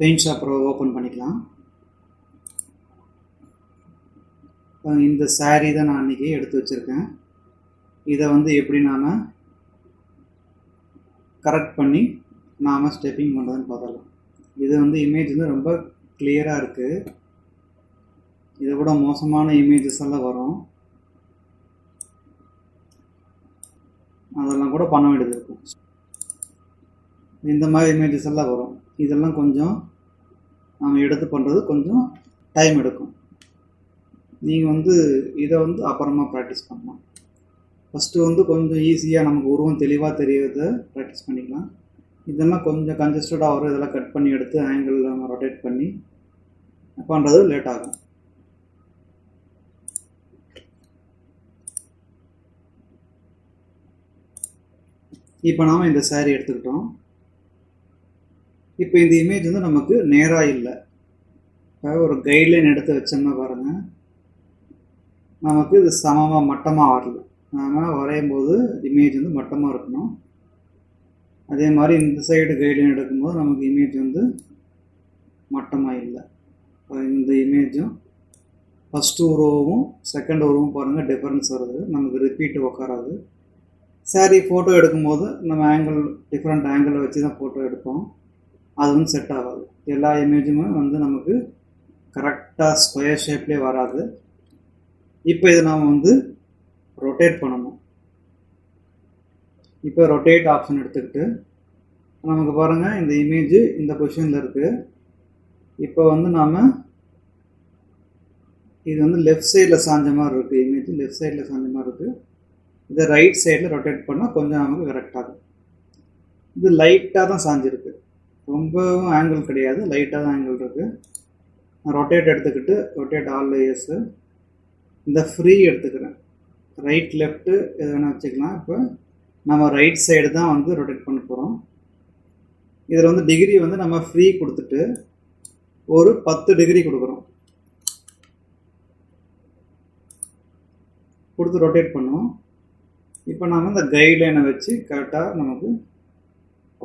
Paint ஷாப்பரை open பண்ணிக்கலாம். இந்த saree தான் நான் அன்றைக்கி எடுத்து வச்சுருக்கேன். இதை வந்து எப்படி நாம் கரெக்ட் பண்ணி நாம் ஸ்டெப்பிங் பண்ணுறதுன்னு பார்க்கலாம் இது வந்து இமேஜ் வந்து ரொம்ப கிளியராக இருக்குது இதை விட மோசமான இமேஜஸ் எல்லாம் வரும். அதெல்லாம் கூட பண்ண வேண்டியது இருக்கும். இந்த மாதிரி இமேஜஸ் எல்லாம் வரும். இதெல்லாம் கொஞ்சம் நாம் எடுத்து பண்ணுறது கொஞ்சம் டைம் எடுக்கும். நீங்கள் வந்து இதை வந்து அப்புறமா ப்ராக்டிஸ் பண்ணலாம். ஃபஸ்ட்டு வந்து கொஞ்சம் ஈஸியாக நமக்கு உருவம் தெளிவாக தெரியறத ப்ராக்டிஸ் பண்ணிக்கலாம். இதெல்லாம் கொஞ்சம் கன்ஜஸ்டடாக வரும் இதெல்லாம் கட் பண்ணி எடுத்து ஆங்கிள் நம்ம ரொட்டேட் பண்ணி பண்ணுறது லேட் ஆகும். இப்போ நாம் இந்த சேரீ எடுத்துக்கிட்டோம். இப்போ இந்த இமேஜ் வந்து நமக்கு நேராக இல்லை. ஒரு கைட்லைன் எடுத்து வச்சோம்னா பாருங்கள் நமக்கு இது சமமாக மட்டமாக வரல. நாம் வரையும் போது இமேஜ் வந்து மட்டமாக இருக்கணும். அதே மாதிரி இந்த சைடு கைட்லைன் எடுக்கும்போது நமக்கு இமேஜ் வந்து மட்டமாக இல்லை. இந்த இமேஜும் ஃபஸ்ட்டு உருவமும் செகண்ட் உருவும் பாருங்கள் டிஃப்ரென்ஸ் வருது. நமக்கு ரிப்பீட் உட்காராது saree ஃபோட்டோ எடுக்கும்போது நம்ம ஆங்கிள் டிஃப்ரெண்ட் ஆங்கிளை வச்சு தான் ஃபோட்டோ எடுப்போம். அது வந்து செட் ஆகாது. எல்லா இமேஜுமே வந்து நமக்கு கரெக்டாக ஸ்கொயர் ஷேப்லேயே வராது. இப்போ இதை நாம் வந்து ரொட்டேட் பண்ணணும். இப்போ ரொட்டேட் ஆப்ஷன் எடுத்துக்கிட்டு நமக்கு பாருங்கள் இந்த இமேஜ் இந்த பொசிஷனில் இருக்குது இப்போ வந்து நாம் இது வந்து லெஃப்ட் சைடில் சாஞ்ச மாதிரி இருக்குது இமேஜ் லெஃப்ட் சைடில் சாஞ்ச மாதிரி இருக்குது இதை ரைட் சைடில் ரொட்டேட் பண்ணால் கொஞ்சம் நமக்கு கரெக்டாகும் இது லைட்டாக தான் சாஞ்சிருக்கு. ரொம்பவும் ஆங்கிள் கிடையாது. லைட்டாக தான் ஆங்கிள் இருக்குது ரொட்டேட் எடுத்துக்கிட்டு ரொட்டேட் ஆல் லேயர்ஸு இந்த ஃப்ரீ எடுத்துக்கிறேன். ரைட் லெஃப்ட்டு எது வேணால் வச்சுக்கலாம். இப்போ நம்ம ரைட் சைடு தான் வந்து ரொட்டேட் பண்ண போகிறோம் இதில் வந்து டிகிரி வந்து நம்ம ஃப்ரீ கொடுத்துட்டு ஒரு பத்து டிகிரி கொடுக்குறோம். கொடுத்து ரொட்டேட் பண்ணுவோம். இப்போ நாம் இந்த கைட்லைனை வச்சு கரெக்டாக நமக்கு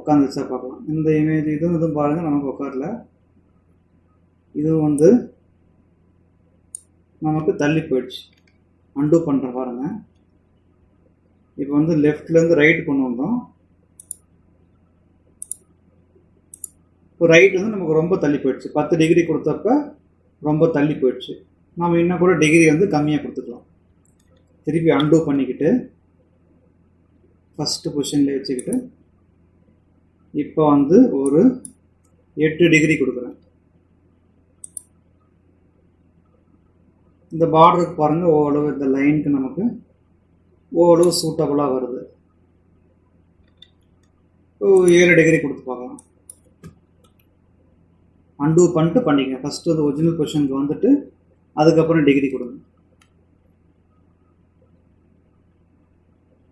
உட்காந்து வச்சா பார்க்கலாம். இந்த இமேஜ் இதுவும் இதுவும் பாருங்கள் நமக்கு உட்காரல. இதுவும் வந்து நமக்கு தள்ளி போயிடுச்சு. அண்டூ பண்ணுற பாருங்க. இப்போ வந்து லெஃப்ட்லேருந்து ரைட் கொண்டு வந்தோம். இப்போ ரைட் வந்து நமக்கு ரொம்ப தள்ளி போயிடுச்சு. பத்து டிகிரி கொடுத்தப்ப ரொம்ப தள்ளி போயிடுச்சு. நம்ம இன்னும் கூட டிகிரி வந்து கம்மியாக கொடுத்துக்கலாம். திருப்பி அண்டூ பண்ணிக்கிட்டு ஃபஸ்ட்டு பொசிஷனில் வச்சுக்கிட்டு இப்போ வந்து ஒரு எட்டு டிகிரி கொடுக்குறேன். இந்த பார்டருக்கு பாருங்கள் ஓரளவு இந்த லைனுக்கு நமக்கு ஓரளவு சூட்டபுளாக வருது. ஏழு டிகிரி கொடுத்து பார்க்கலாம். அண்டூ பண்ணிட்டு பண்ணிக்கங்க. ஃபஸ்ட்டு வந்து ஒரிஜினல் பொசிஷனுக்கு வந்துட்டு அதுக்கப்புறம் டிகிரி கொடுங்க.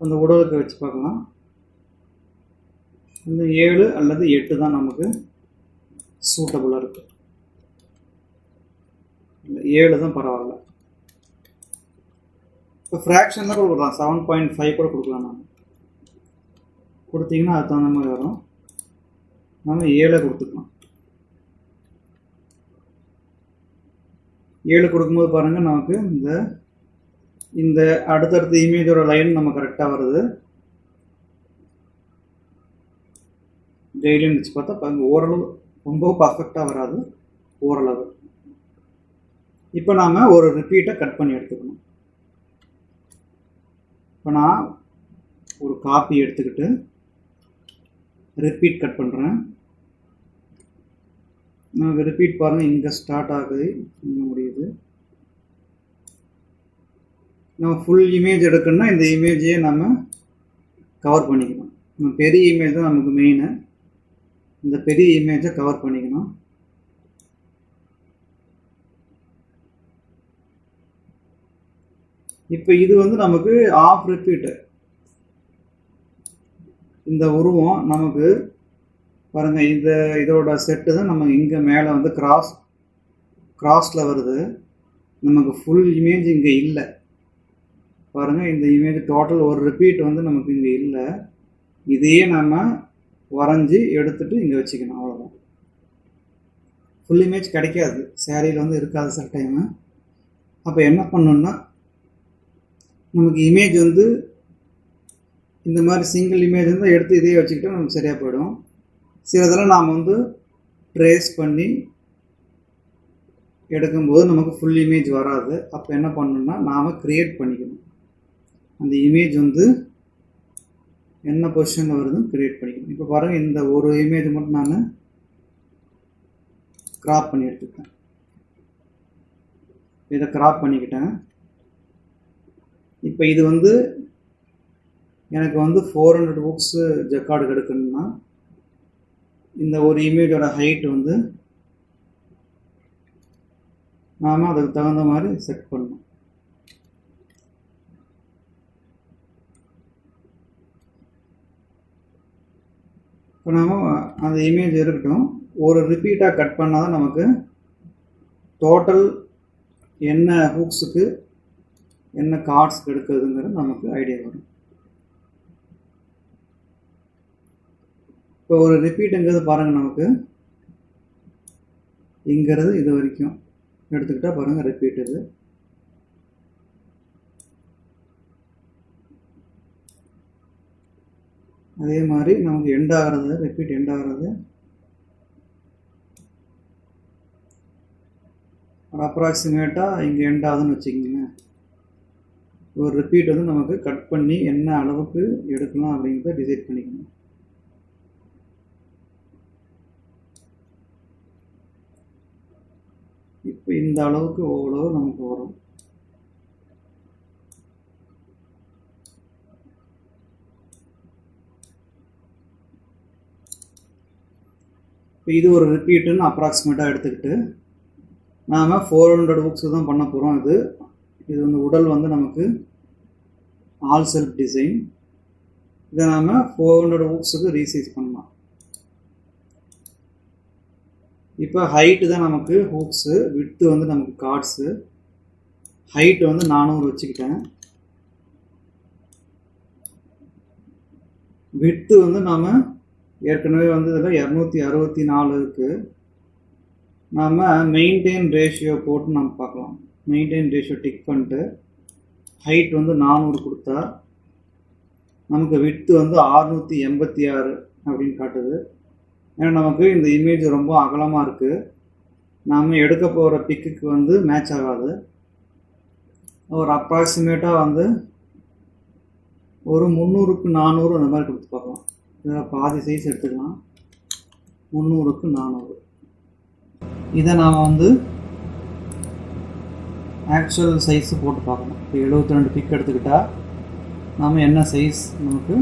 அந்த உடலுக்கு வச்சு பார்க்கலாம். இந்த ஏழு அல்லது எட்டு தான் நமக்கு சூட்டபுளாக இருக்குது இல்லை ஏழு தான் பரவாயில்ல. இப்போ ஃப்ராக்ஷன் தான் கொடுக்கலாம். செவன் பாயிண்ட் ஃபைவ் கூட கொடுக்கலாம் நம்ம கொடுத்தீங்கன்னா அது தகுந்த மாதிரி வரும். நம்ம ஏழை கொடுத்துக்கலாம். ஏழு கொடுக்கும்போது பாருங்கள் நமக்கு இந்த இந்த அடுத்தடுத்த இமேஜோட லைன் நம்ம கரெக்டாக வருது. டெய்லியும் வச்சு பார்த்தா பாருங்க ஓரளவு ரொம்ப பர்ஃபெக்டாக வராது ஓரளவு. இப்போ நாம் ஒரு ரிப்பீட்டை கட் பண்ணி எடுத்துக்கணும். இப்போ நான் ஒரு காப்பி எடுத்துக்கிட்டு ரிப்பீட் கட் பண்ணுறேன் நமக்கு ரிப்பீட் பாருங்கள் இங்கே ஸ்டார்ட் ஆகுது இங்கே முடியுது. நம்ம ஃபுல் இமேஜ் எடுக்கணும்னா இந்த இமேஜையே நம்ம கவர் பண்ணிக்கணும். நம்ம பெரிய இமேஜ் தான் நமக்கு மெயினு இந்த பெரிய இமேஜை கவர் பண்ணிக்கணும். இப்போ இது வந்து நமக்கு ஆஃப் ரிப்பீட்டு இந்த உருவம் நமக்கு பாருங்க இந்த இதோட செட்டு தான் நம்ம இங்கே மேலே வந்து கிராஸ் கிராஸில் வருது. நமக்கு ஃபுல் இமேஜ் இங்கே இல்லை. பாருங்க இந்த இமேஜ் டோட்டல் ஒரு ரிப்பீட் வந்து நமக்கு இங்கே இல்லை. இதையே நம்ம வரைஞ்சி எடுத்துட்டு இங்கே வச்சுக்கணும் அவ்வளோதான் ஃபுல் இமேஜ் கிடைக்காது. சேரீயில் வந்து இருக்காது சில டைமு அப்போ என்ன பண்ணணுன்னா நமக்கு இமேஜ் வந்து இந்த மாதிரி சிங்கிள் இமேஜ் வந்து எடுத்து இதே வச்சுக்கிட்டா நமக்கு சரியாக போயிடும். சிலதெல்லாம் நாம் வந்து ட்ரேஸ் பண்ணி எடுக்கும்போது நமக்கு ஃபுல் இமேஜ் வராது. அப்போ என்ன பண்ணணும்னா நாம் க்ரியேட் பண்ணிக்கணும். அந்த இமேஜ் வந்து என்ன பொசிஷனில் வருதுன்னு க்ரியேட் பண்ணிக்கணும். இப்போ பாருங்கள் இந்த ஒரு இமேஜ் மட்டும் நான் க்ராப் பண்ணி எடுத்துக்கிட்டேன். இதை க்ராப் பண்ணிக்கிட்டேன். இப்போ இது வந்து எனக்கு வந்து ஃபோர் ஹண்ட்ரட் புக்ஸு ஜக்கார்டு எடுக்கணும்னா இந்த ஒரு இமேஜோட ஹைட் வந்து நாம் அதுக்கு தகுந்த மாதிரி செட் பண்ணணும். இப்போ நாம் அந்த இமேஜ் இருக்கட்டும் ஒரு ரிப்பீட்டாக கட் பண்ணால் தான் நமக்கு டோட்டல் என்ன ஹூக்ஸுக்கு என்ன கார்ட்ஸ்க்கு எடுக்கிறதுங்கிறது நமக்கு ஐடியா வரும். இப்போ ஒரு ரிப்பீட்டுங்கிறது பாருங்கள் நமக்கு. இங்கிறது இது வரைக்கும். எடுத்துக்கிட்டால் பாருங்கள் ரிப்பீட் இது. அதே மாதிரி நமக்கு எண்ட் ஆகிறது ரிப்பீட் எண்ட் ஆகிறது. ஒரு அப்ராக்சிமேட்டாக இங்கே எண்ட் ஆகுதுன்னு வச்சுக்கிங்களேன். ஒரு ரிப்பீட் வந்து நமக்கு கட் பண்ணி என்ன அளவுக்கு எடுக்கலாம் அப்படிங்கிறத டிசைட் பண்ணிக்கணும். இப்போ இந்த அளவுக்கு ஓரளவு நமக்கு வரும். இப்போ இது ஒரு ரிப்பீட்டுன்னு அப்ராக்சிமேட்டாக எடுத்துக்கிட்டு நாம் ஃபோர் ஹண்ட்ரட் புக்ஸ் தான் பண்ண போகிறோம் இது. இது வந்து உடல் வந்து நமக்கு ஆல் செல்ஃப் டிசைன் இதை நாம் ஃபோர் ஹண்ட்ரட் புக்ஸுக்கு ரீசைஸ் பண்ணலாம். இப்போ ஹைட்டு தான் நமக்கு ஹூக்ஸு விட்டு வந்து நமக்கு கார்ட்ஸு ஹைட்டு வந்து நானூறு வச்சுக்கிட்டேன். விட்டு வந்து நாம் ஏற்கனவே வந்து இதில் இரநூத்தி அறுபத்தி நாலு இருக்குது நாம் மெயின்டைன் ரேஷியோ போட்டு நம்ம பார்க்கலாம். மெயின்டைன் ரேஷியோ டிக் பண்ணிட்டு ஹைட் வந்து நானூறு கொடுத்தா நமக்கு விட்டு வந்து ஆறுநூற்றி எண்பத்தி ஆறு அப்படின்னு காட்டுது. ஏன்னா நமக்கு இந்த இமேஜ் ரொம்ப அகலமாக இருக்குது நாம் எடுக்க போகிற பிக்குக்கு வந்து மேட்ச் ஆகாது. ஒரு அப்ராக்சிமேட்டாக வந்து ஒரு முந்நூறுக்கு நானூறு அந்த மாதிரி கொடுத்து பார்க்கலாம். இதில் பாதி சைஸ் எடுத்துக்கலாம். முந்நூறுக்கு நானூறு. இதை நாம் வந்து ஆக்சுவல் சைஸு போட்டு பார்க்கணும். இப்போ எழுபத்தி ரெண்டு பிக் எடுத்துக்கிட்டால் நாம் என்ன சைஸ் நமக்கு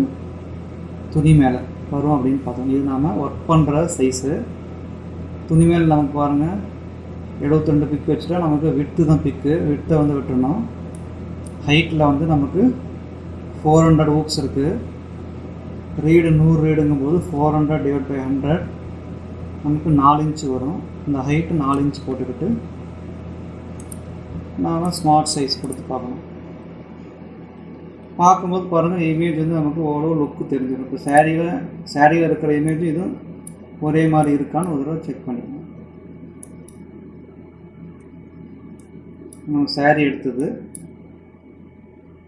துணி மேலே வரும் அப்படின்னு பார்த்தோம். இது நாம் ஒர்க் பண்ணுற சைஸு துணி மேலே நமக்கு பாருங்கள் எழுபத்தி ரெண்டு பிக் வச்சுட்டா நமக்கு விட்டு தான் பிக்கு விட்டை வந்து விட்டுறணும். ஹைட்டில் வந்து நமக்கு ஃபோர் ஹண்ட்ரட் ஊக்ஸ் இருக்குது ரீடு நூறு ரீடுங்கும் போது four hundred divide by hundred நமக்கு நாலு இன்ச்சு வரும். இந்த ஹைட்டு நாலு இன்ச் போட்டுக்கிட்டு நாம் ஸ்மார்ட் சைஸ் கொடுத்து பார்க்கணும். பார்க்கும்போது பாருங்கள் இமேஜ் வந்து நமக்கு ஓரளவு லுக்கு தெரிஞ்சிடும். இப்போ சேரீயில் சேரீயில் இருக்கிற இமேஜ் இதுவும் ஒரே மாதிரி இருக்கான்னு ஒரு தடவை செக் பண்ணிக்கணும். நம்ம சேரீ எடுத்தது.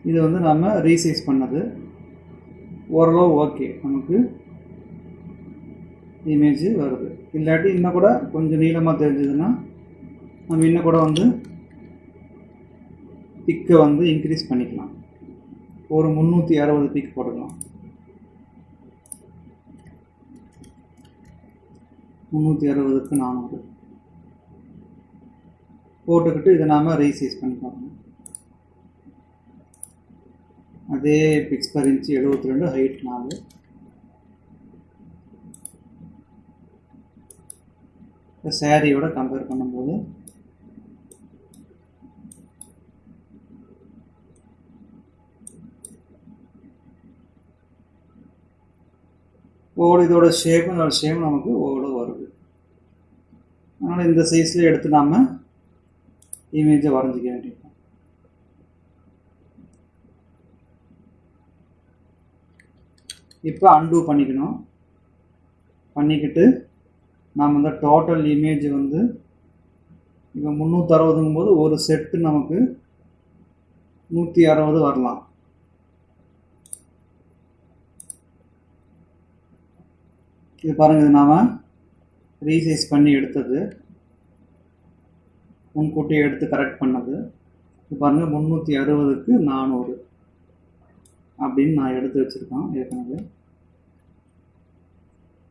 இது வந்து நம்ம ரீசைஸ் பண்ணது. ஓரளவு ஓகே நமக்கு இமேஜ் வருது. இல்லாட்டி இன்னும் கூட கொஞ்சம் நீளமாக தெரிஞ்சதுன்னா நம்ம இன்னும் கூட வந்து பிக்கை வந்து இன்க்ரீஸ் பண்ணிக்கலாம். ஒரு முந்நூற்றி அறுபது பிக் போட்டுக்கலாம். முந்நூற்றி அறுபதுக்கு நானூறு. போட்டுக்கிட்டு இதை நாம் ரீசைஸ் பண்ணி பார்க்கணும் அதே பிக்ஸ் பர் இன்ச்சு எழுபத்தி ரெண்டு ஹைட் நாலு இப்போ சேரீயோட கம்பேர் பண்ணும்போது. ஓடு இதோட ஷேப்பும் இதோட ஷேப் நமக்கு ஓடு வருது. அதனால் இந்த சைஸில் எடுத்து நாம் இமேஜை வரைஞ்சிக்க வேண்டியது. இப்போ அன்டூ பண்ணிக்கணும். பண்ணிக்கிட்டு நாம் இந்த டோட்டல் இமேஜ் வந்து இப்போ முந்நூற்றறுபதுங்கும் போது ஒரு செட்டு நமக்கு நூற்றி அறுபது வரலாம். இது பாருங்கள் இது நாம் ரீசைஸ் பண்ணி எடுத்தது. முன்கூட்டியே எடுத்து கரெக்ட் பண்ணது. இது பாருங்கள் முந்நூற்றி அறுபதுக்கு நானூறு. அப்படின்னு நான் எடுத்து வச்சுருக்கோம் ஏற்கனவே.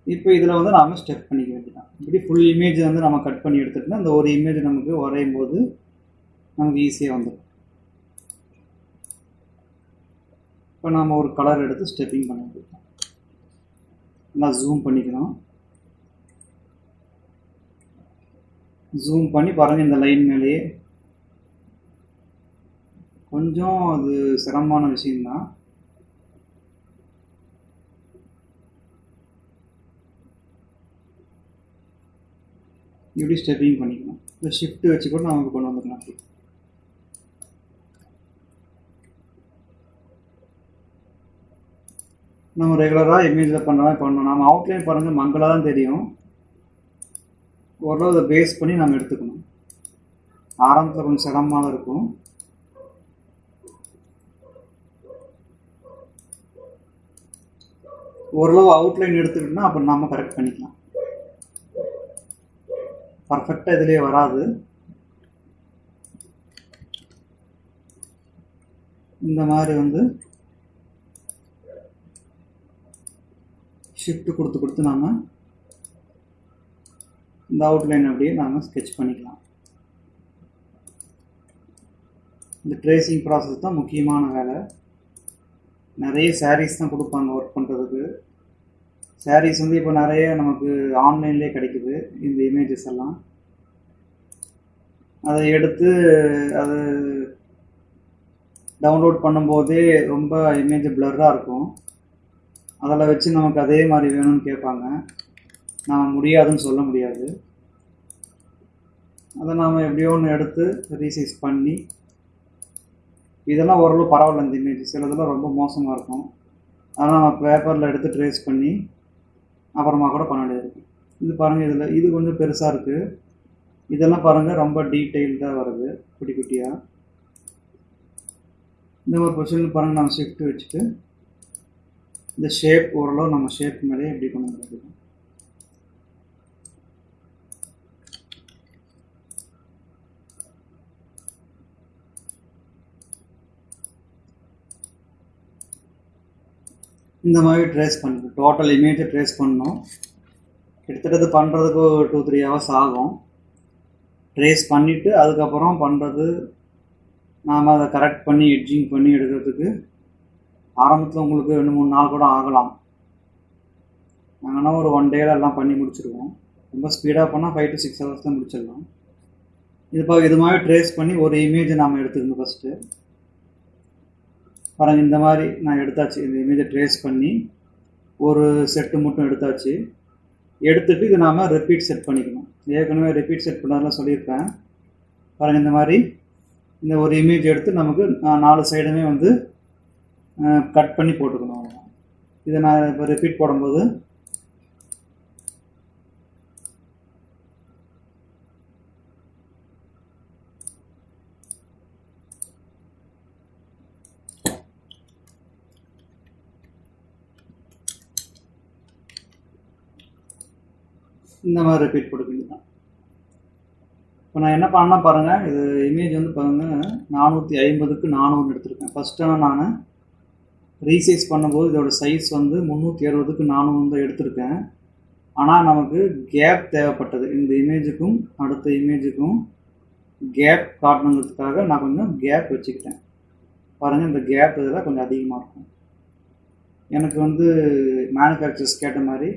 இப்போ இதில் வந்து நாம் ஸ்டெப் பண்ணிக்க வேண்டியதான் இப்படி ஃபுல் இமேஜ் வந்து நம்ம கட் பண்ணி எடுத்துட்டோம்னா இந்த ஒரு இமேஜ் நமக்கு வரையும் போது நமக்கு ஈஸியாக வந்துடும் இப்போ நாம் ஒரு கலர் எடுத்து ஸ்டெப்பிங் பண்ண வேண்டியதான் நல்லா ஜூம் பண்ணிக்கணும் ஜூம் பண்ணி பாருங்கள் இந்த லைன் மேலேயே. கொஞ்சம் அது சிரமமான விஷயம்தான். இப்படி ஸ்டெப்பிங் பண்ணிக்கணும்? இல்லை ஷிஃப்ட்டு வச்சு கூட நமக்கு கொண்டு வந்துக்கலாம். அப்படி நம்ம ரெகுலராக இமேஜில் பண்ணலாம் பண்ணணும். நம்ம அவுட்லைன் பாருங்கள் மங்களாக தான் தெரியும். ஓரளவு அதை பேஸ் பண்ணி நம்ம எடுத்துக்கணும். ஆரம்பத்தில் கொஞ்சம் சிரமமாக தான் இருக்கும். ஓரளவு அவுட்லைன் எடுத்துக்கிட்டோம்னா அப்புறம் நாம கரெக்ட் பண்ணிக்கலாம். பர்ஃபெக்டாக இதுலேயே வராது. இந்த மாதிரி வந்து ஷிஃப்ட் கொடுத்து கொடுத்து நாம் இந்த அவுட்லைன் அப்படியே நாம் ஸ்கெட்ச் பண்ணிக்கலாம். இந்த ட்ரேசிங் ப்ராசஸ் தான் முக்கியமான வேலை. நிறைய சாரீஸ் தான் கொடுப்பாங்க ஒர்க் பண்ணுறதுக்கு சாரீஸ் வந்து இப்போ நிறைய நமக்கு ஆன்லைன்லேயே கிடைக்குது இந்த இமேஜஸ் எல்லாம். அதை எடுத்து அது டவுன்லோட் பண்ணும்போதே ரொம்ப இமேஜ் பிளர்ராக இருக்கும். அதில் வச்சு நமக்கு அதே மாதிரி வேணும்னு கேட்பாங்க. நாம் முடியாதுன்னு சொல்ல முடியாது. அதை நாம் எப்படியோ ஒன்று எடுத்து ரீசைஸ் பண்ணி இதெல்லாம் ஓரளவு பரவாயில்ல இந்த இமேஜ் சிலதெல்லாம் ரொம்ப மோசமாக இருக்கும். அதெல்லாம் நம்ம பேப்பரில் எடுத்து ட்ரேஸ் பண்ணி அப்புறமா கூட பண்ண வேண்டியது இது பாருங்கள் இதில் இது கொஞ்சம் பெருசாக இருக்குது இதெல்லாம் பாருங்கள் ரொம்ப டீட்டெயில்டாக வருது குட்டி குட்டியாக இந்த மாதிரி பொசிஷன் பாருங்கள் நம்ம ஷிஃப்ட் வச்சுட்டு இந்த ஷேப் ஓரளவு நம்ம ஷேப் மேலே எப்படி கொண்டு வந்துருக்கோம். இந்த மாதிரி ட்ரேஸ் பண்ணணும். டோட்டல் இமேஜை ட்ரேஸ் பண்ணோம் கிட்டத்தட்ட இது பண்ணுறதுக்கு ஒரு டூ த்ரீ ஹவர்ஸ் ஆகும். ட்ரேஸ் பண்ணிவிட்டு அதுக்கப்புறம் பண்ணுறது நாம் அதை கரெக்ட் பண்ணி எட்ஜிங் பண்ணி எடுக்கிறதுக்கு ஆரம்பத்தில் உங்களுக்கு ரெண்டு மூணு நாள் கூட ஆகலாம். நாங்கன்னா ஒரு ஒன் டேல எல்லாம் பண்ணி முடிச்சிருவோம். ரொம்ப ஸ்பீடாக பண்ணால் ஃபைவ் டு சிக்ஸ் ஹவர்ஸ் தான் முடிச்சிடலாம். இது இது மாதிரி ட்ரேஸ் பண்ணி ஒரு இமேஜை நாம் எடுத்துக்கணும் ஃபஸ்ட்டு பாருங்கள் இந்த மாதிரி நான் எடுத்தாச்சு. இந்த இமேஜை ட்ரேஸ் பண்ணி ஒரு செட்டு மட்டும் எடுத்தாச்சு. எடுத்துட்டு இது நாம் ரிப்பீட் செட் பண்ணிக்கணும். ஏற்கனவே ரிப்பீட் செட் பண்ணதெல்லாம் சொல்லியிருப்பேன் பாருங்கள் இந்த மாதிரி இந்த ஒரு இமேஜ் எடுத்து நமக்கு நாலு சைடுமே வந்து கட் பண்ணி போட்டுக்கணும். இதை நான் இப்போ ரிப்பீட் போடும்போது இந்த மாதிரி ரிப்பீட் போட்டுக்கிட்டு இப்போ நான் என்ன பண்ணா பாருங்கள் இது இமேஜ் வந்து பாருங்கள் நானூற்றி ஐம்பதுக்கு நானூறு எடுத்திருக்கேன். ஃபஸ்ட்டு நான் ரீசைஸ் பண்ணும்போது இதோட சைஸ் வந்து முந்நூற்றி அறுபதுக்கு நானூறு தான் எடுத்திருக்கேன். ஆனால் நமக்கு கேப் தேவைப்பட்டது. இந்த இமேஜுக்கும் அடுத்த இமேஜுக்கும் கேப் காட்டணுங்கிறதுக்காக நான் கொஞ்சம் கேப் வச்சுக்கிட்டேன். பாருங்கள் இந்த கேப் இதெல்லாம் கொஞ்சம் அதிகமாக இருக்கும். எனக்கு வந்து மேனுஃபேக்சர்ஸ் கேட்ட மாதிரி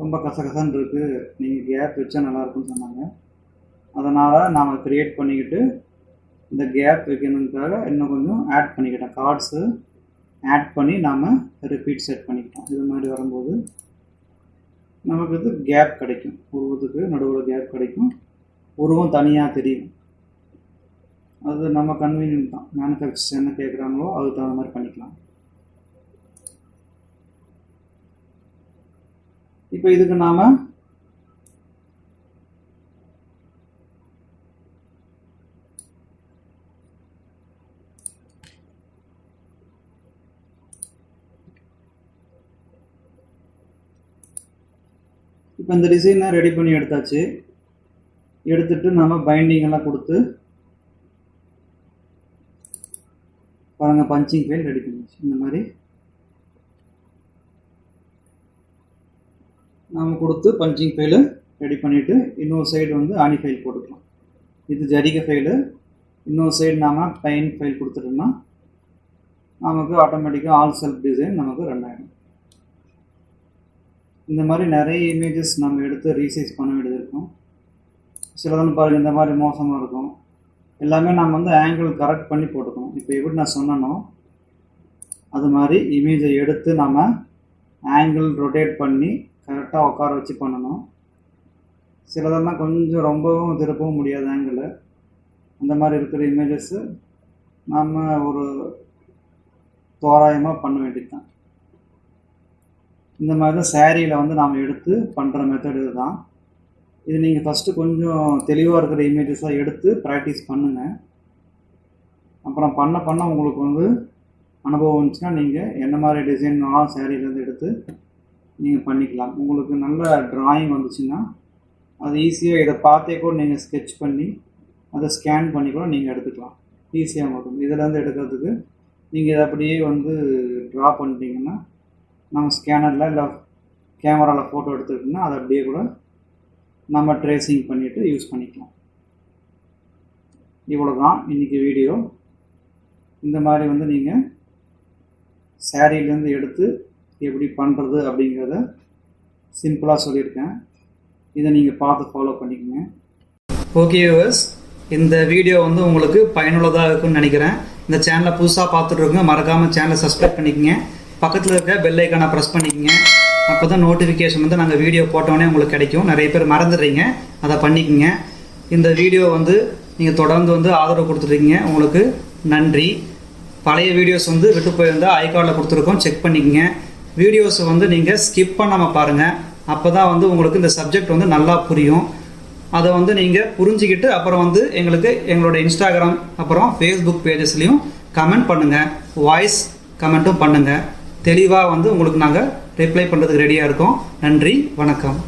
ரொம்ப கசகசன்னு இருக்குது நீங்கள் கேப் வச்சா நல்லாயிருக்குன்னு சொன்னாங்க. அதனால் நாம் க்ரியேட் பண்ணிக்கிட்டு இந்த கேப் வைக்கணுங்கிறதுக்காக இன்னும் கொஞ்சம் ஆட் பண்ணிக்கிட்டேன் கார்ட்ஸு ஆட் பண்ணி நாம் ரிப்பீட் செட் பண்ணிக்கிட்டோம். இது மாதிரி வரும்போது நமக்கு இது கேப் கிடைக்கும். உருவத்துக்கு நடுவில் கேப் கிடைக்கும். உருவம் தனியாக தெரியும். அது நம்ம கன்வீனியன்ட் தான். மேனுஃபேக்சர்ஸ் என்ன கேட்குறாங்களோ அதுக்கு தகுந்த மாதிரி பண்ணிக்கலாம். இப்போ இதுக்கு நாம் இப்போ இந்த டிசைனை ரெடி பண்ணி எடுத்தாச்சு. எடுத்துட்டு நாம் பைண்டிங்கெல்லாம் கொடுத்து பாருங்கள் பஞ்சிங் பெயின் ரெடி பண்ணிச்சு இந்த மாதிரி நாம் கொடுத்து பஞ்சிங் ஃபைலு ரெடி பண்ணிவிட்டு இன்னொரு சைடு வந்து ஆணி ஃபைல் போட்டுக்கலாம். இது ஜரிகை ஃபைலு இன்னொரு சைடு நாம் பெயின் ஃபைல் கொடுத்துட்டோம்னா நமக்கு ஆட்டோமேட்டிக்காக ஆல் செல்ஃப் டிசைன் நமக்கு ரன் ஆகிடும் இந்த மாதிரி நிறைய இமேஜஸ் நம்ம எடுத்து ரீசைஸ் பண்ண வேண்டியது இருக்கும். சிலதுன்னு பாருங்கள் இந்த மாதிரி மோசமாக இருக்கும். எல்லாமே நம்ம வந்து ஆங்கிள் கரெக்ட் பண்ணி போட்டுக்கணும். இப்போ எப்படி நான் சொன்னனோ அது மாதிரி இமேஜை எடுத்து நம்ம ஆங்கிள் ரொட்டேட் பண்ணி கரெக்டாக உட்கார வச்சு பண்ணணும். சிலதெல்லாம் கொஞ்சம் ரொம்பவும் திருப்பவும் முடியாது ஆங்கிள் அந்த மாதிரி இருக்கிற இமேஜஸ்ஸு நம்ம ஒரு தோராயமாக பண்ண வேண்டியது தான் இந்த மாதிரி தான் சேரீயில் வந்து நாம் எடுத்து பண்ணுற மெத்தட் இதுதான் இது நீங்கள் ஃபஸ்ட்டு கொஞ்சம் தெளிவாக இருக்கிற இமேஜஸாக எடுத்து ப்ராக்டிஸ் பண்ணுங்கள் அப்புறம் பண்ண பண்ண உங்களுக்கு வந்து அனுபவம் வந்துச்சுன்னா நீங்கள் என்ன மாதிரி டிசைன்னாலும் சேரீலேருந்து எடுத்து நீங்கள் பண்ணிக்கலாம். உங்களுக்கு நல்ல ட்ராயிங் வந்துச்சுன்னா அது ஈஸியாக இதை பார்த்தே கூட நீங்கள் ஸ்கெட்ச் பண்ணி அதை ஸ்கேன் பண்ணி கூட நீங்கள் எடுத்துக்கலாம். ஈஸியாக இருக்கும் இதுலேருந்து எடுக்கிறதுக்கு நீங்கள் இதை அப்படியே வந்து ட்ரா பண்ணிட்டீங்கன்னா நம்ம ஸ்கேனரில் இல்லை கேமராவில் ஃபோட்டோ எடுத்துக்கிட்டோம்னா அதை அப்படியே கூட நம்ம ட்ரேசிங் பண்ணிவிட்டு யூஸ் பண்ணிக்கலாம். இவ்வளோ தான் இன்றைக்கி வீடியோ இந்த மாதிரி வந்து நீங்கள் சேரீலேருந்து எடுத்து எப்படி பண்ணுறது அப்படிங்கிறத சிம்பிளாக சொல்லியிருக்கேன். இதை நீங்கள் பார்த்து ஃபாலோ பண்ணிக்கோங்க. ஓகே யூவர்ஸ் இந்த வீடியோ வந்து உங்களுக்கு பயனுள்ளதாக இருக்கும்னு நினைக்கிறேன். இந்த சேனலை புதுசாக பார்த்துட்ருக்கோங்க மறக்காமல் சேனலை சப்ஸ்கிரைப் பண்ணிக்கோங்க. பக்கத்தில் இருக்க பெல் ஐக்கானை ப்ரெஸ் பண்ணிக்கோங்க. அப்போ தான் நோட்டிஃபிகேஷன் வந்து நாங்கள் வீடியோ போட்டோன்னே உங்களுக்கு கிடைக்கும். நிறைய பேர் மறந்துடுறீங்க. அதை பண்ணிக்கங்க. இந்த வீடியோ வந்து நீங்கள் தொடர்ந்து வந்து ஆதரவு கொடுத்துருக்கீங்க உங்களுக்கு நன்றி. பழைய வீடியோஸ் வந்து விட்டு போயிருந்தால் ஐகார்டில் கொடுத்துருக்கோம். செக் பண்ணிக்கோங்க. வீடியோஸை வந்து நீங்கள் ஸ்கிப் பண்ணாமல் பாருங்கள் அப்போ தான் வந்து உங்களுக்கு இந்த சப்ஜெக்ட் வந்து நல்லா புரியும். அதை வந்து நீங்கள் புரிஞ்சுக்கிட்டு அப்புறம் வந்து எங்களுக்கு எங்களோட இன்ஸ்டாகிராம் அப்புறம் ஃபேஸ்புக் பேஜஸ்லேயும் கமெண்ட் பண்ணுங்கள் வாய்ஸ் கமெண்ட்டும் பண்ணுங்கள் தெளிவாக வந்து உங்களுக்கு நாங்கள் ரிப்ளை பண்ணுறதுக்கு ரெடியாக இருக்கோம். நன்றி வணக்கம்.